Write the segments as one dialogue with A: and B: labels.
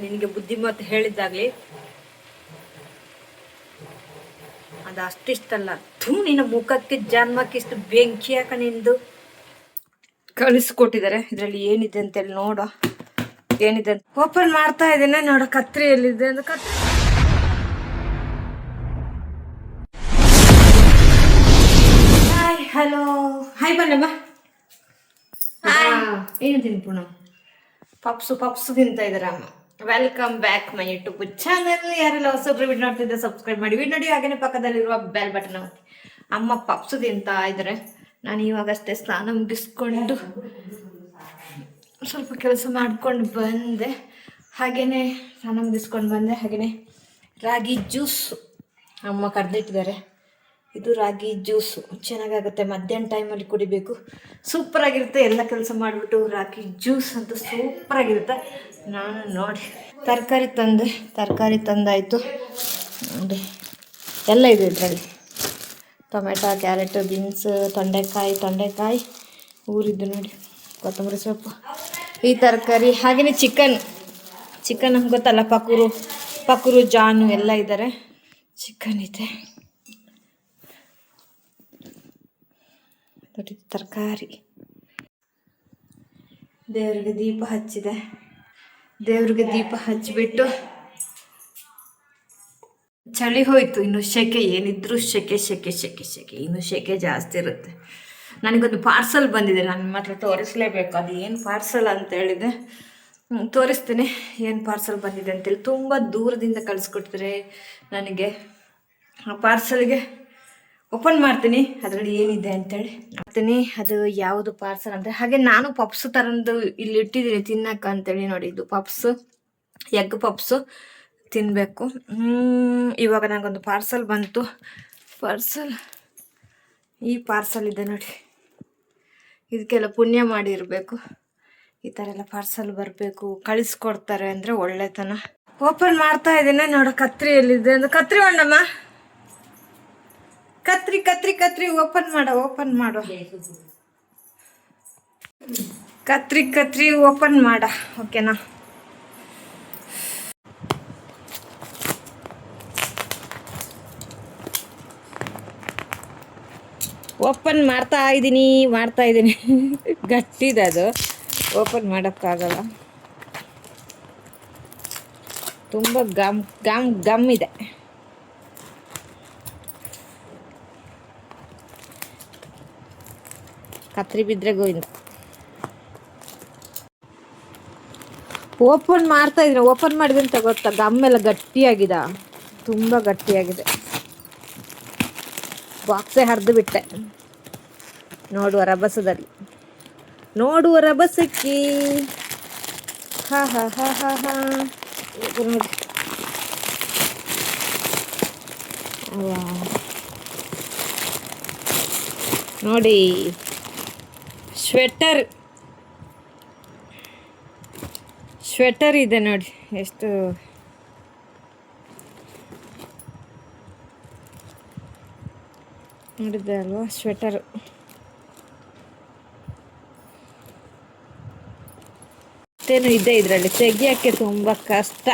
A: ನಿನಗೆ ಬುದ್ಧಿಮತ್ತು ಹೇಳಿದ್ದಾಗಲಿ ಅದು ಅಷ್ಟಿಷ್ಟಲ್ಲ ಥೂ ನಿನ್ನ ಮುಖಕ್ಕೆ ಜನ್ಮಕ್ಕೆ ಇಷ್ಟು ಬೆಂಕಿ ಯಾಕ ನಿಂದು. ಕಳಿಸ್ಕೊಟ್ಟಿದ್ದಾರೆ. ಇದರಲ್ಲಿ ಏನಿದೆ ಅಂತೇಳಿ ನೋಡ. ಏನಿದೆ ಅಂತ. ಓಪನ್ ಮಾಡ್ತಾ ಇದ್ದೇನೆ ನೋಡೋ. ಕತ್ರಿ ಎಲ್ಲಿದೆ ಅಂತ. ಕತ್ರಿ. ಹಾಯ್ ಹಲೋ ಹಾಯ್ ಬನ್ನಮ್ಮ. ಹಾಯ್ ಏನು ತಿನ್ಪುಣ ಪಪ್ಸು ಪಪ್ಸು ತಿಂತಾ ಇದ್ದಾರೆ ಅಮ್ಮ. Welcome back my YouTube channel ಯಾರೆಲ್ಲ ಹೊಸಬ್ರು ವಿಡ್ ನೋಡ್ತಿದ್ದೆ ಸಬ್ಸ್ಕ್ರೈಬ್ ಮಾಡಿ. ವಿಡ್ ನೋಡಿ ಹಾಗೇನೆ ಪಕ್ಕದಲ್ಲಿರುವ ಬೆಲ್ ಬಟನ್ ಒತ್ತಿ. ಅಮ್ಮ ಪಪ್ಸು ತಿಂತಾ ಇದ್ರೆ. ನಾನು ಇವಾಗಷ್ಟೇ ಸ್ನಾನ ಮುಗಿಸ್ಕೊಂಡು ಸ್ವಲ್ಪ ಕೆಲಸ ಮಾಡ್ಕೊಂಡು ಬಂದೆ. ಹಾಗೆಯೇ ಸ್ನಾನ ಮುಗಿಸ್ಕೊಂಡು ಬಂದೆ. ಹಾಗೆಯೇ ರಾಗಿ ಜ್ಯೂಸು ಅಮ್ಮ ಕರೆದಿಟ್ಟಿದ್ದಾರೆ. ಇದು ರಾಗಿ ಜ್ಯೂಸು. ಚೆನ್ನಾಗಾಗುತ್ತೆ. ಮಧ್ಯಾಹ್ನ ಟೈಮಲ್ಲಿ ಕುಡಿಬೇಕು. ಸೂಪರಾಗಿರುತ್ತೆ ಎಲ್ಲ ಕೆಲಸ ಮಾಡಿಬಿಟ್ಟು ರಾಗಿ ಜ್ಯೂಸ್ ಅಂತೂ ಸೂಪರಾಗಿರುತ್ತೆ ನಾನು ನೋಡಿ. ತರಕಾರಿ ತಂದೆ. ತರಕಾರಿ ತಂದಾಯಿತು. ನೋಡಿ. ಎಲ್ಲ ಇದೆ ಇದರಲ್ಲಿ. ಟೊಮೆಟೊ, ಕ್ಯಾರೆಟು, ಬೀನ್ಸ್, ತೊಂಡೆಕಾಯಿ ತೊಂಡೆಕಾಯಿ. ಊರಿದ್ದು ನೋಡಿ. ಕೊತ್ತಂಬರಿ ಸೊಪ್ಪು. ಈ ತರಕಾರಿ. ಹಾಗೆಯೇ ಚಿಕನ್ ಚಿಕನ್ ಗೊತ್ತಲ್ಲ. ಪಕೂರು ಪಕೂರು ಜಾನು ಎಲ್ಲ ಇದ್ದಾರೆ. ಚಿಕನ್ ಇದೆ. ತರಕಾರಿ. ದೇವರಿಗೆ ದೀಪ ಹಚ್ಚಿದೆ. ದೇವ್ರಿಗೆ ದೀಪ ಹಚ್ಚಿಬಿಟ್ಟು ಚಳಿ ಹೋಯ್ತು. ಇನ್ನು ಸೆಕೆ ಏನಿದ್ರು ಸೆಕೆ ಸೆಕೆ ಸೆಕೆ ಸೆಕೆ ಇನ್ನು ಸೆಕೆ ಜಾಸ್ತಿ ಇರುತ್ತೆ. ನನಗೊಂದು ಪಾರ್ಸಲ್ ಬಂದಿದೆ. ನಾನು ಮಾತ್ರ ತೋರಿಸ್ಲೇಬೇಕು. ಅದು ಏನು ಪಾರ್ಸಲ್ ಅಂತ ಹೇಳಿದೆ. ತೋರಿಸ್ತೀನಿ. ಏನು ಪಾರ್ಸಲ್ ಬಂದಿದೆ ಅಂತೇಳಿ. ತುಂಬ ದೂರದಿಂದ ಕಳಿಸ್ಕೊಡ್ತಾರೆ ನನಗೆ ಆ ಪಾರ್ಸಲ್ಗೆ ಓಪನ್ ಮಾಡ್ತೀನಿ. ಅದರಲ್ಲಿ ಏನಿದೆ ಅಂತೇಳಿ. ಮಾಡ್ತೀನಿ. ಅದು ಯಾವುದು ಪಾರ್ಸಲ್ ಅಂತ ಹಾಗೆ ನಾನು ಪಪ್ಸ್ ತರಂದು ಇಲ್ಲಿ ಇಟ್ಟಿದ್ದೀನಿ ತಿನ್ನಕ್ಕ ಅಂತೇಳಿ ನೋಡಿ. ಇದು ಪಪ್ಸ್ ಎಗ್ ಪಪ್ಸು ತಿನ್ನಬೇಕು ಇವಾಗ ನನಗೊಂದು ಪಾರ್ಸಲ್ ಬಂತು. ಪಾರ್ಸಲ್ ಈ ಪಾರ್ಸಲ್ ಇದೆ ನೋಡಿ. ಇದಕ್ಕೆಲ್ಲ ಪುಣ್ಯ ಮಾಡಿರಬೇಕು. ಈ ಥರ ಎಲ್ಲ ಪಾರ್ಸಲ್ ಬರಬೇಕು. ಕಳಿಸ್ಕೊಡ್ತಾರೆ ಅಂದರೆ ಒಳ್ಳೆತನ. ಓಪನ್ ಮಾಡ್ತಾ ಇದ್ದೀನಿ ನೋಡ ಕತ್ರಿ ಎಲ್ಲಿದೆ ಅಂದ್ರೆ. ಕತ್ರಿ ಅಣ್ಣಮ್ಮ. ಕತ್ರಿ ಕತ್ರಿ ಕತ್ರಿ ಓಪನ್ ಮಾಡ ಓಪನ್ ಮಾಡು. ಕತ್ರಿ ಕತ್ರಿ ಓಪನ್ ಮಾಡ. ಓಕೆನಾ ಓಪನ್ ಮಾಡ್ತಾ ಇದ್ದೀನಿ ಮಾಡ್ತಾ ಇದ್ದೀನಿ ಗಟ್ಟಿದೆ ಅದು. ಓಪನ್ ಮಾಡೋಕ್ಕಾಗಲ್ಲ. ತುಂಬ ಗಮ್ ಗಮ್ ಗಮ್ ಇದೆ. ಕತ್ರಿ ಬಿದ್ದರೆ ಗೋವಿಂದ. ಓಪನ್ ಮಾಡ್ತಾ ಇದ್ರೆ. ಓಪನ್ ಮಾಡಿದೆ ಅಂತ ಗೊತ್ತಾ? ಗಮ್ಮೆಲ್ಲ ಗಟ್ಟಿಯಾಗಿದ. ತುಂಬ ಗಟ್ಟಿಯಾಗಿದೆ. ಬಾಕ್ಸೇ ಹರಿದು ಬಿಟ್ಟೆ. ನೋಡುವ ರಭಸದಲ್ಲಿ ನೋಡುವ ರಭಸಕ್ಕೆ ಹಾ ನೋಡಿ. ಸ್ವೆಟರ್ ಸ್ವೆಟರ್ ಇದೆ ನೋಡಿ, ಎಷ್ಟು. ನೋಡಿದ್ದೆ ಅಲ್ವಾ ಸ್ವೆಟರ್ ಮತ್ತೇನು ಇದೆ ಇದರಲ್ಲಿ? ತೆಗಿಯೋಕ್ಕೆ ತುಂಬ ಕಷ್ಟ.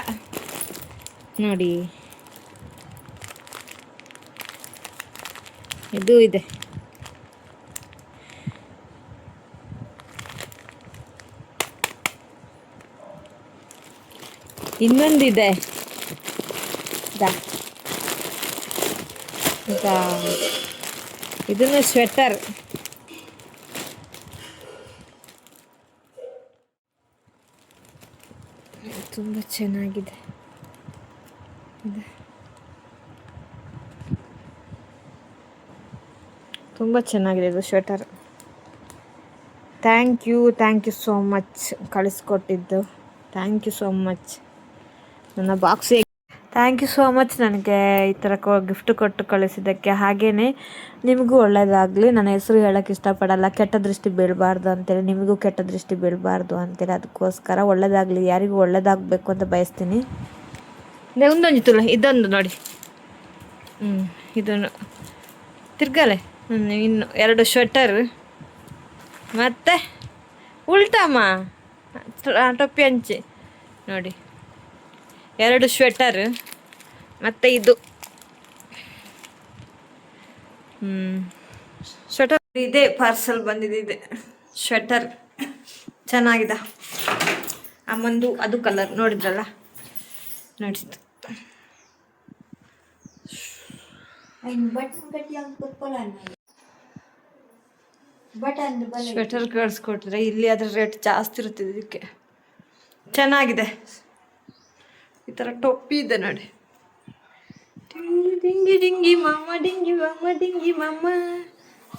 A: ನೋಡಿ. ಇದು ಇದೆ. ಇನ್ನೊಂದಿದೆ. ಇದಾ ಇದಾ ಇದನ್ನು ಸ್ವೆಟರ್ ತುಂಬ ಚೆನ್ನಾಗಿದೆ. ತುಂಬ ಚೆನ್ನಾಗಿದೆ ಇದು sweater thank you thank you so much ಕಳಿಸ್ಕೊಟ್ಟಿದ್ದು. Thank you so much ನನ್ನ box thank you so much ನನಗೆ ಈ ಥರ ಗಿಫ್ಟ್ ಕೊಟ್ಟು ಕಳಿಸಿದ್ದಕ್ಕೆ ಹಾಗೇ ನಿಮಗೂ ಒಳ್ಳೆಯದಾಗಲಿ ನನ್ನ ಹೆಸರು ಹೇಳೋಕ್ಕೆ ಇಷ್ಟಪಡಲ್ಲ. ಕೆಟ್ಟ ದೃಷ್ಟಿ ಬೀಳಬಾರ್ದು ಅಂತೇಳಿ ನಿಮಗೂ ಕೆಟ್ಟ ದೃಷ್ಟಿ ಬೀಳಬಾರ್ದು ಅಂತೇಳಿ ಅದಕ್ಕೋಸ್ಕರ ಒಳ್ಳೆಯದಾಗಲಿ ಯಾರಿಗೂ ಒಳ್ಳೇದಾಗಬೇಕು ಅಂತ ಬಯಸ್ತೀನಿ. ಒಂದೊಂದು ತುಳ ಇದೊಂದು ನೋಡಿ. ಹ್ಞೂ ಇದನ್ನು ತಿರ್ಗಲೆ. ಇನ್ನು ಎರಡು ಸ್ವೆಟರ್ ಮತ್ತೆ ಉಲ್ಟಮ್ಮ ಟೊಪ್ಪಿ ಹಂಚಿ ನೋಡಿ. ಎರಡು ಶ್ವೆಟರ್ ಮತ್ತೆ ಇದು. ಹ್ಮ್. ಸ್ವೆಟರ್ ಇದೆ ಪಾರ್ಸಲ್ ಬಂದಿದ್ದಿದೆ ಸ್ವೆಟರ್ ಚೆನ್ನಾಗಿದೆ. ಅಮ್ಮಂದು, ಅದು ಕಲರ್ ನೋಡಿದ್ರಲ್ಲ? ನೋಡಿದ್ದು ಸ್ವೆಟರ್ ಕಳಿಸ್ಕೊಟ್ರೆ ಇಲ್ಲಿ ಅದ್ರ ರೇಟ್ ಜಾಸ್ತಿ ಇರುತ್ತೆ ಇದಕ್ಕೆ. ಚೆನ್ನಾಗಿದೆ. ಈ ಥರ ಟೊಪ್ಪಿ ಇದೆ ನೋಡಿ. ಡಿಂಗಿ ಡಿಂಗಿ ಡಿಂಗಿ ಮಾಮ ಡಿಂಗಿ ಮಾಮ ಡಿಂಗಿ ಮಾಮ.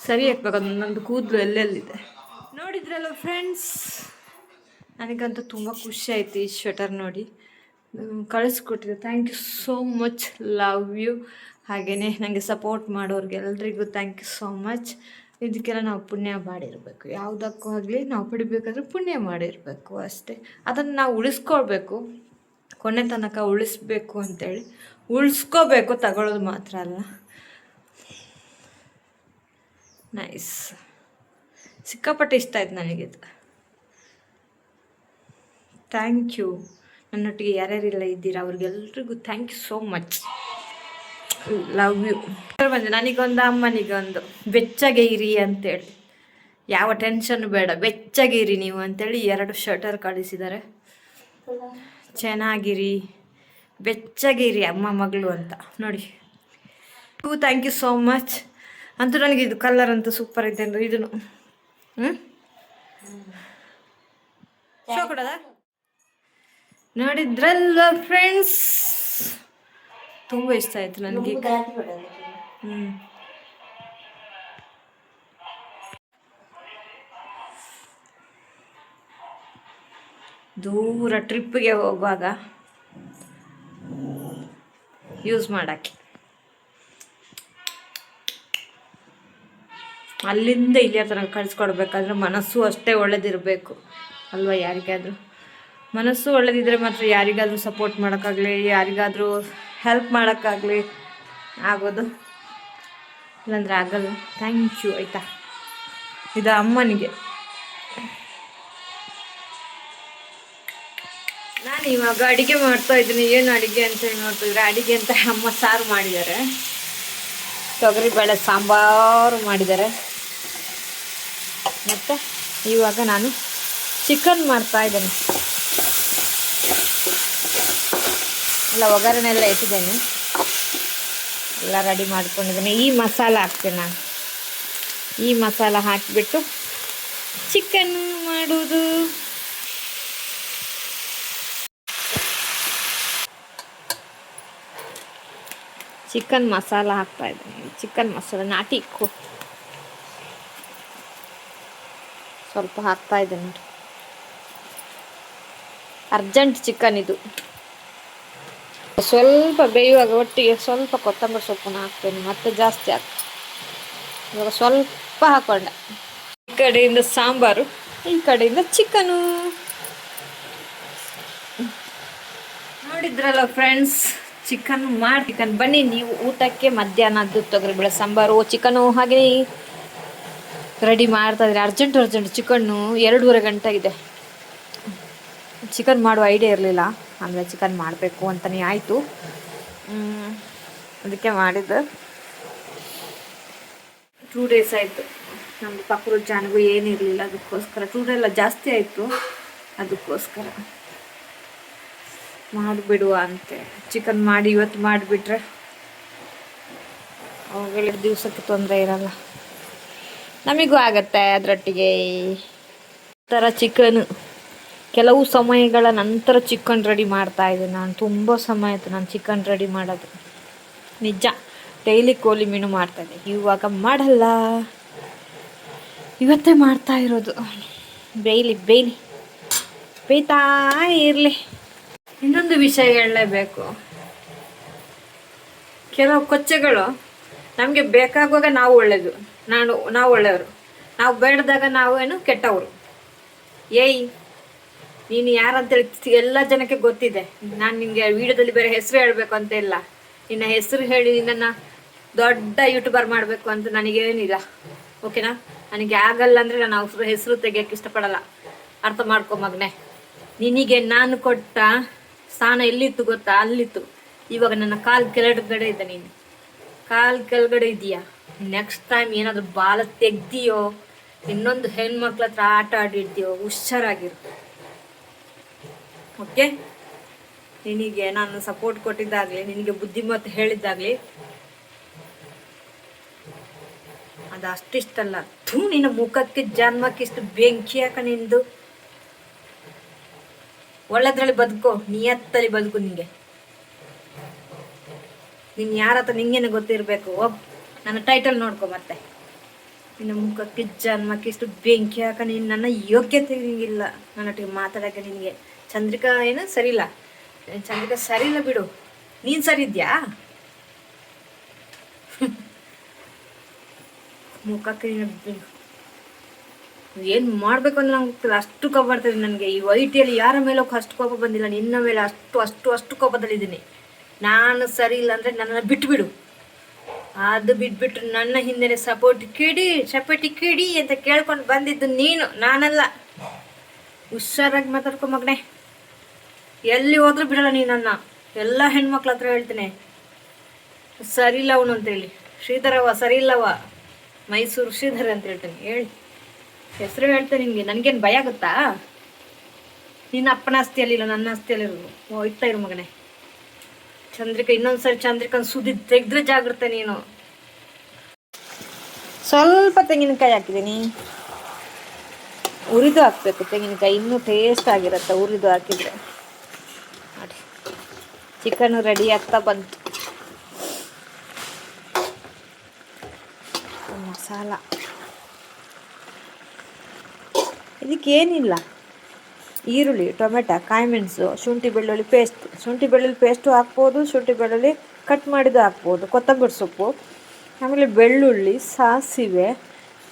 A: ಸರಿ ಹಾಕ್ಬೇಕು, ಅದು ನಂದು ಕೂದಲು ಎಲ್ಲೆಲ್ಲಿದೆ. ನೋಡಿದ್ರಲ್ಲ ಫ್ರೆಂಡ್ಸ್ ನನಗಂತೂ ತುಂಬ ಖುಷಿ ಆಯ್ತು ಈ ಸ್ವೆಟರ್ ನೋಡಿ. ಕಳಿಸ್ಕೊಟ್ಟಿದೆ thank you so much love you ಹಾಗೆಯೇ ನನಗೆ ಸಪೋರ್ಟ್ ಮಾಡೋರಿಗೆಲ್ಲರಿಗೂ ಥ್ಯಾಂಕ್ ಯು ಸೋ ಮಚ್ ಇದಕ್ಕೆಲ್ಲ ನಾವು ಪುಣ್ಯ ಮಾಡಿರಬೇಕು. ಯಾವುದಕ್ಕೂ ಆಗಲಿ ನಾವು ಪಡಿಬೇಕಾದ್ರೆ ಪುಣ್ಯ ಮಾಡಿರಬೇಕು ಅಷ್ಟೇ. ಅದನ್ನು ನಾವು ಉಳಿಸ್ಕೊಳ್ಬೇಕು. ಕೊನೆ ತನಕ ಉಳಿಸ್ಬೇಕು ಅಂತೇಳಿ. ಉಳಿಸ್ಕೋಬೇಕು ತಗೊಳ್ಳೋದು ಮಾತ್ರ ಅಲ್ಲ. ನೈಸ್ ಸಿಕ್ಕಾಪಟ್ಟೆ ಇಷ್ಟ ಆಯ್ತು ನನಗಿದು ಥ್ಯಾಂಕ್ ಯು ನನ್ನೊಟ್ಟಿಗೆ ಯಾರ್ಯಾರೆಲ್ಲ ಇದ್ದೀರಾ ಅವ್ರಿಗೆಲ್ರಿಗೂ thank you so much love you ಬಂದೆ, ನನಗೊಂದು, ಅಮ್ಮನಿಗೊಂದು. ಬೆಚ್ಚಗೆ ಇರಿ ಅಂತೇಳಿ. ಯಾವ ಟೆನ್ಷನ್ ಬೇಡ, ಬೆಚ್ಚಗೆ ಇರಿ ನೀವು ಅಂತೇಳಿ ಎರಡು ಶರ್ಟರ್ ಕಳಿಸಿದ್ದಾರೆ ಚೆನ್ನಾಗಿರಿ. ಬೆಚ್ಚಗಿರಿ ಅಮ್ಮ ಮಗಳು ಅಂತ. ನೋಡಿ. Two thank you so much ಅಂತೂ ನನಗೆ ಇದು ಕಲರ್ ಅಂತೂ ಸೂಪರ್ ಇದೆ ಅಂದ್ರೆ ಇದನ್ನು. ಹ್ಞೂ ಶೋ ಕೊಡೋದ? ನೋಡಿದ್ರಲ್ವ ಫ್ರೆಂಡ್ಸ್ ತುಂಬ ಇಷ್ಟ ಆಯ್ತು ನನಗೆ. ಹ್ಞೂ ದೂರ ಟ್ರಿಪ್ಪಿಗೆ ಹೋಗುವಾಗ ಯೂಸ್ ಮಾಡೋಕ್ಕೆ. ಅಲ್ಲಿಂದ ಇಲ್ಲಿಯ ತನಕ ಕಳಿಸ್ಕೊಡ್ಬೇಕಾದ್ರೆ ಮನಸ್ಸು ಅಷ್ಟೇ ಒಳ್ಳೇದಿರಬೇಕು. ಅಲ್ವಾ ಯಾರಿಗಾದರೂ? ಮನಸ್ಸು ಒಳ್ಳೇದಿದ್ದರೆ ಮಾತ್ರ ಯಾರಿಗಾದರೂ ಸಪೋರ್ಟ್ ಮಾಡೋಕ್ಕಾಗಲಿ, ಯಾರಿಗಾದರೂ ಹೆಲ್ಪ್ ಮಾಡೋಕ್ಕಾಗಲಿ ಆಗೋದು. ಇಲ್ಲಾಂದರೆ ಆಗಲ್ಲ. ಥ್ಯಾಂಕ್ ಯು ಆಯಿತಾ? ಇದು ಅಮ್ಮನಿಗೆ. ನಾನು ಇವಾಗ ಅಡುಗೆ ಮಾಡ್ತಾ ಇದ್ದೀನಿ. ಏನು ಅಡುಗೆ ಅಂತ ಹೇಳಿ ನೋಡ್ತಿದ್ರೆ ಅಡುಗೆ ಅಂತ ಅಮ್ಮ ಸಾರು ಮಾಡಿದ್ದಾರೆ. ತೊಗರಿಬೇಳೆ ಸಾಂಬಾರು ಮಾಡಿದ್ದಾರೆ. ಮತ್ತು ಇವಾಗ ನಾನು ಚಿಕನ್ ಮಾಡ್ತಾ ಇದ್ದೇನೆ. ಎಲ್ಲ ಒಗ್ಗರಣೆ ಎಲ್ಲ ಇಟ್ಟಿದ್ದೇನೆ. ಎಲ್ಲ ರೆಡಿ ಮಾಡ್ಕೊಂಡಿದ್ದೇನೆ. ಈ ಮಸಾಲ ಹಾಕ್ತೇನೆ ನಾನು. ಈ ಮಸಾಲ ಹಾಕಿಬಿಟ್ಟು ಚಿಕನ್ ಮಾಡುವುದು. ಚಿಕನ್ ಮಸಾಲ ಹಾಕ್ತಾ ಇದ್ದೀನಿ. ಚಿಕನ್ ಮಸಾಲ, ನಾಟಿ ಕೋ ಸ್ವಲ್ಪ ಹಾಕ್ತಾ ಇದ್ದೀನಿ ಅರ್ಜೆಂಟ್ ಚಿಕನ್ ಇದು. ಸ್ವಲ್ಪ ಬೇಯುವಾಗ ಒಟ್ಟಿಗೆ ಸ್ವಲ್ಪ ಕೊತ್ತಂಬರಿ ಸೊಪ್ಪನ್ನು ಹಾಕ್ತೇನೆ, ಮತ್ತೆ ಜಾಸ್ತಿ ಹಾಕ್ ಇವಾಗ ಸ್ವಲ್ಪ ಹಾಕೊಂಡೆ. ಈ ಕಡೆಯಿಂದ ಸಾಂಬಾರು, ಈ ಕಡೆಯಿಂದ ಚಿಕನು. ನೋಡಿದ್ರಲ್ಲ ಫ್ರೆಂಡ್ಸ್ ಚಿಕನ್ ಮಾಡಿ, ಚಿಕನ್ ಬನ್ನಿ, ನೀವು ಊಟಕ್ಕೆ ಮಧ್ಯಾಹ್ನದ್ದು ತೊಗರಿಬೇಳೆ ಸಾಂಬಾರು, ಚಿಕನು ಹಾಗೆ ರೆಡಿ ಮಾಡ್ತಾ ಇದ್ರೆ. ಅರ್ಜೆಂಟ್ ಅರ್ಜೆಂಟ್ ಚಿಕನ್ನು ಎರಡೂವರೆ ಗಂಟೆ ಇದೆ ಚಿಕನ್ ಮಾಡುವ ಐಡಿಯಾ ಇರಲಿಲ್ಲ. ಆಮೇಲೆ ಚಿಕನ್ ಮಾಡಬೇಕು ಅಂತಲೇ ಆಯಿತು. ಅದಕ್ಕೆ ಮಾಡಿದ್ದು. ಟೂ ಡೇಸ್ ಆಯಿತು. ನಮ್ಮ ಪಕ್ಕದ ಜಾನಿಗೂ ಏನಿರಲಿಲ್ಲ, ಅದಕ್ಕೋಸ್ಕರ. ಟೂ ಡೇ ಎಲ್ಲ ಜಾಸ್ತಿ ಆಯಿತು. ಅದಕ್ಕೋಸ್ಕರ. ಮಾಡಿಬಿಡುವ ಅಂತೆ. ಚಿಕನ್ ಮಾಡಿ ಇವತ್ತು ಮಾಡಿಬಿಟ್ರೆ ಅವುಗಳ ದಿವಸಕ್ಕೆ ತೊಂದರೆ ಇರಲ್ಲ. ನಮಗೂ ಆಗತ್ತೆ ಅದರೊಟ್ಟಿಗೆ. ಥರ ಚಿಕನ್. ಕೆಲವು ಸಮಯಗಳ ನಂತರ ಚಿಕನ್ ರೆಡಿ ಮಾಡ್ತಾ ಇದ್ದೆ ನಾನು. ತುಂಬ ಸಮಯ ಆಯಿತು ನಾನು ಚಿಕನ್ ರೆಡಿ ಮಾಡೋದು. ನಿಜ. ಡೈಲಿ ಕೋಳಿ ಮೀನು ಮಾಡ್ತಾಯಿದ್ದೆ ಇವಾಗ ಮಾಡಲ್ಲ. ಇವತ್ತೇ ಮಾಡ್ತಾ ಇರೋದು. ಬೇಯ್ಲಿ ಬೇಯ್ಲಿ. ಬೇಯ್ತಾ ಇರಲಿ. ಇನ್ನೊಂದು ವಿಷಯ ಹೇಳಲೇಬೇಕು. ಕೆಲವು ಕೊಚ್ಚೆಗಳು ನಮಗೆ ಬೇಕಾಗುವಾಗ ನಾವು ಒಳ್ಳೆಯದು ನಾನು, ನಾವು ಒಳ್ಳೆಯವರು. ನಾವು ಬೇಡದಾಗ ನಾವು ಏನು ಕೆಟ್ಟವರು. ಏಯ್, ನೀನು ಯಾರಂತೇಳಿ ಎಲ್ಲ ಜನಕ್ಕೆ ಗೊತ್ತಿದೆ. ನಾನು ನಿಮಗೆ ವಿಡಿಯೋದಲ್ಲಿ ಬೇರೆ ಹೆಸರು ಹೇಳಬೇಕು ಅಂತ ಇಲ್ಲ. ನಿನ್ನ ಹೆಸರು ಹೇಳಿ ನಿನ್ನನ್ನು ದೊಡ್ಡ ಯೂಟ್ಯೂಬರ್ ಮಾಡಬೇಕು ಅಂತ ನನಗೇನಿಲ್ಲ. ಓಕೆನಾ? ನನಗೆ ಆಗಲ್ಲ ಅಂದರೆ ನಾನು ಅವ್ರ ಹೆಸರು ತೆಗಿಯೋಕ್ಕೆ ಇಷ್ಟಪಡಲ್ಲ. ಅರ್ಥ ಮಾಡ್ಕೊ ಮಗನೇ. ನಿನಗೆ ನಾನು ಕೊಟ್ಟ ಸ್ಥಾನ ಎಲ್ಲಿತ್ತು ಗೊತ್ತಾ? ಅಲ್ಲಿತ್ತು. ಇವಾಗ ನನ್ನ ಕಾಲು ಕೆಳಗಡೆ ಇದ್ದ ನೀನು. ಕಾಲು ಕೆಳಗಡೆ ಇದೆಯಾ? ನೆಕ್ಸ್ಟ್ ಟೈಮ್ ಏನಾದ್ರೂ ಬಾಲ ತೆಗ್ದಿಯೋ, ಇನ್ನೊಂದು ಹೆಣ್ಮಕ್ಳ ಹತ್ರ ಆಟ ಆಡಿರ್ತೀಯೋ ಹುಷಾರಾಗಿರು. ಓಕೆ ನಿನಗೆ ನಾನು ಸಪೋರ್ಟ್ ಕೊಟ್ಟಿದ್ದಾಗ್ಲಿ, ನಿನಗೆ ಬುದ್ಧಿಮತ್ತು ಹೇಳಿದ್ದಾಗ್ಲಿ, ಅದು ಅಷ್ಟಿಷ್ಟಲ್ಲ. ಥೂ, ನಿನ್ನ ಮುಖಕ್ಕೆ ಜನ್ಮಕ್ಕಿಷ್ಟು ಬೆಂಕಿ ಯಾಕ ನಿಂದು. ಒಳ್ಳೆದ್ರಲ್ಲಿ ಬದುಕೋ, ನಿಯತ್ತಲ್ಲಿ ಬದುಕು ನಿಂಗೆ. ನೀನು ಯಾರ ಹತ್ರ ನಿಂಗೇನೆ ಗೊತ್ತಿರಬೇಕು, ಹೋಗ್. ನನ್ನ ಟೈಟಲ್ ನೋಡ್ಕೊ ಮತ್ತೆ. ನಿನ್ನ ಮುಖಕ್ಕೆ ಜನ್ಮಕ್ಕೆ ಇಷ್ಟು ಬೆಂಕಿ ಹಾಕ ನೀನು ನನ್ನ ಯೋಗ್ಯತೆ ನಿಂಗಿಲ್ಲ ನನ್ನೊಟ್ಟಿಗೆ ಮಾತಾಡೋಕ್ಕೆ ನಿನಗೆ ಚಂದ್ರಿಕಾ ಏನು ಸರಿಯಿಲ್ಲ ಚಂದ್ರಿಕಾ ಸರಿಯಿಲ್ಲ ಬಿಡು. ನೀನು ಸರಿ ಇದ್ಯಾ? ಮುಖಕ್ಕೆ ನೀನು ಏನು ಮಾಡಬೇಕು ಅಂದ್ರೆ ನಂಗೆ ಅಷ್ಟು ಕೋಪ ಬರ್ತದೆ ನನಗೆ. ಈ ವೈಟಿಯಲ್ಲಿ ಯಾರ ಮೇಲೆ ಅಷ್ಟು ಕೋಪ ಬಂದಿಲ್ಲ. ನಿನ್ನ ಮೇಲೆ ಅಷ್ಟು ಅಷ್ಟು ಅಷ್ಟು ಕೋಪದಲ್ಲಿದ್ದೀನಿ ನಾನು ಸರಿ ಇಲ್ಲ ಅಂದರೆ ನನ್ನನ್ನು ಬಿಟ್ಬಿಡು. ಅದು ಬಿಟ್ಬಿಟ್ರೆ ನನ್ನ ಹಿಂದೆ ಸಪೋರ್ಟ್ ಕಿಡಿ ಚಪಟಿ ಕಿಡಿ ಅಂತ ಕೇಳ್ಕೊಂಡು ಬಂದಿದ್ದು ನೀನು, ನಾನಲ್ಲ. ಹುಷಾರಾಗಿ ಮಾತಾಡ್ಕೊ ಮಗನೇ. ಎಲ್ಲಿ ಹೋದ್ರೂ ಬಿಡಲ್ಲ ನೀನು ನನ್ನ. ಎಲ್ಲ ಹೆಣ್ಮಕ್ಳ ಹತ್ರ ಹೇಳ್ತೀನಿ. ಸರಿ ಇಲ್ಲ ಅವನು ಅಂತೇಳಿ ಶ್ರೀಧರವ್ವ ಸರಿ ಇಲ್ಲವ ಮೈಸೂರು ಶ್ರೀಧರ ಅಂತ ಹೇಳ್ತೀನಿ. ಹೇಳಿ. ಹೆಸರು ಹೇಳ್ತೇನೆ ನಿಮಗೆ, ನನಗೇನು ಭಯ ಆಗುತ್ತಾ? ನಿನ್ನ ಅಪ್ಪನ ಆಸ್ತಿಯಲ್ಲಿಲ್ಲ ನನ್ನ ಆಸ್ತಿಯಲ್ಲಿ ಇರೋದು ಇತ್ತಾ ಇರು ಮಗನೇ. ಚಂದ್ರಿಕಾ, ಇನ್ನೊಂದ್ಸರಿ ಚಂದ್ರಿಕನ್ ಸುದ್ದಿ ತೆಗೆದ್ರೆ ಜಾಗ್ರತೆ ನೀನು. ಸ್ವಲ್ಪ ತೆಂಗಿನಕಾಯಿ ಹಾಕಿದ್ದೀನಿ ಉರಿದು ಹಾಕ್ಬೇಕು, ತೆಂಗಿನಕಾಯಿ. ಇನ್ನೂ ಟೇಸ್ಟ್ ಆಗಿರುತ್ತೆ, ಉರಿದು ಹಾಕಿದ್ರೆ. ನೋಡಿ ಚಿಕನ್ ರೆಡಿ ಆಗ್ತಾ ಬಂತು. ಮಸಾಲ. ಇದಕ್ಕೇನಿಲ್ಲ. ಈರುಳ್ಳಿ, ಟೊಮೆಟೊ, ಕಾಯಿಮೆಣಸು, ಶುಂಠಿ ಬೆಳ್ಳುಳ್ಳಿ ಪೇಸ್ಟ್ ಶುಂಠಿ ಬೆಳ್ಳುಳ್ಳಿ ಪೇಸ್ಟು ಹಾಕ್ಬೋದು, ಶುಂಠಿ ಬೆಳ್ಳುಳ್ಳಿ ಕಟ್ ಮಾಡಿದ್ದು ಹಾಕ್ಬೋದು. ಕೊತ್ತಂಬರಿ ಸೊಪ್ಪು, ಆಮೇಲೆ ಬೆಳ್ಳುಳ್ಳಿ, ಸಾಸಿವೆ,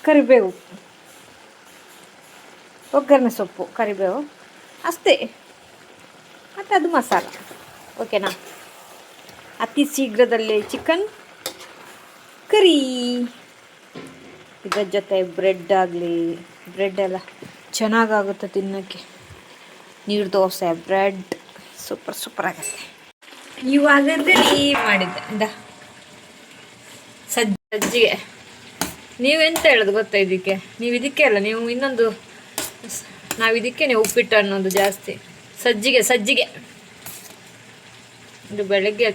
A: ಕರಿಬೇವು. ಒಗ್ಗರಣೆ ಸೊಪ್ಪು, ಕರಿಬೇವು. ಅಷ್ಟೇ. ಮತ್ತು ಅದು ಮಸಾಲ. ಓಕೆನಾ ಅತಿ ಶೀಘ್ರದಲ್ಲಿ ಚಿಕನ್ ಕರಿ ಇದರ ಜೊತೆ ಬ್ರೆಡ್ ಆಗಲಿ. ಬ್ರೆಡ್ ಎಲ್ಲ. ಚೆನ್ನಾಗಾಗುತ್ತೆ ತಿನ್ನೋಕ್ಕೆ. ನೀರು ದೋಸೆ, ಬ್ರೆಡ್, ಸೂಪರ್ ಸೂಪರ್ ಆಗುತ್ತೆ. ಇವಾಗ ರೆಡಿ ಮಾಡಿದ್ದೆ. ಅಂದ. ಸಜ್ಜಿ, ಸಜ್ಜಿಗೆ. ನೀವೆಂತ ಹೇಳೋದು ಗೊತ್ತಾ ಇದಕ್ಕೆ? ನೀವು ಇದಕ್ಕೆ ಅಲ್ಲ, ನೀವು ಇನ್ನೊಂದು ನಾವು ಇದಕ್ಕೆ ನೀವು ಉಪ್ಪಿಟ್ಟು ಅನ್ನೋದು ಜಾಸ್ತಿ. ಸಜ್ಜಿಗೆ ಸಜ್ಜಿಗೆ. ಇದು ಬೆಳಗ್ಗೆ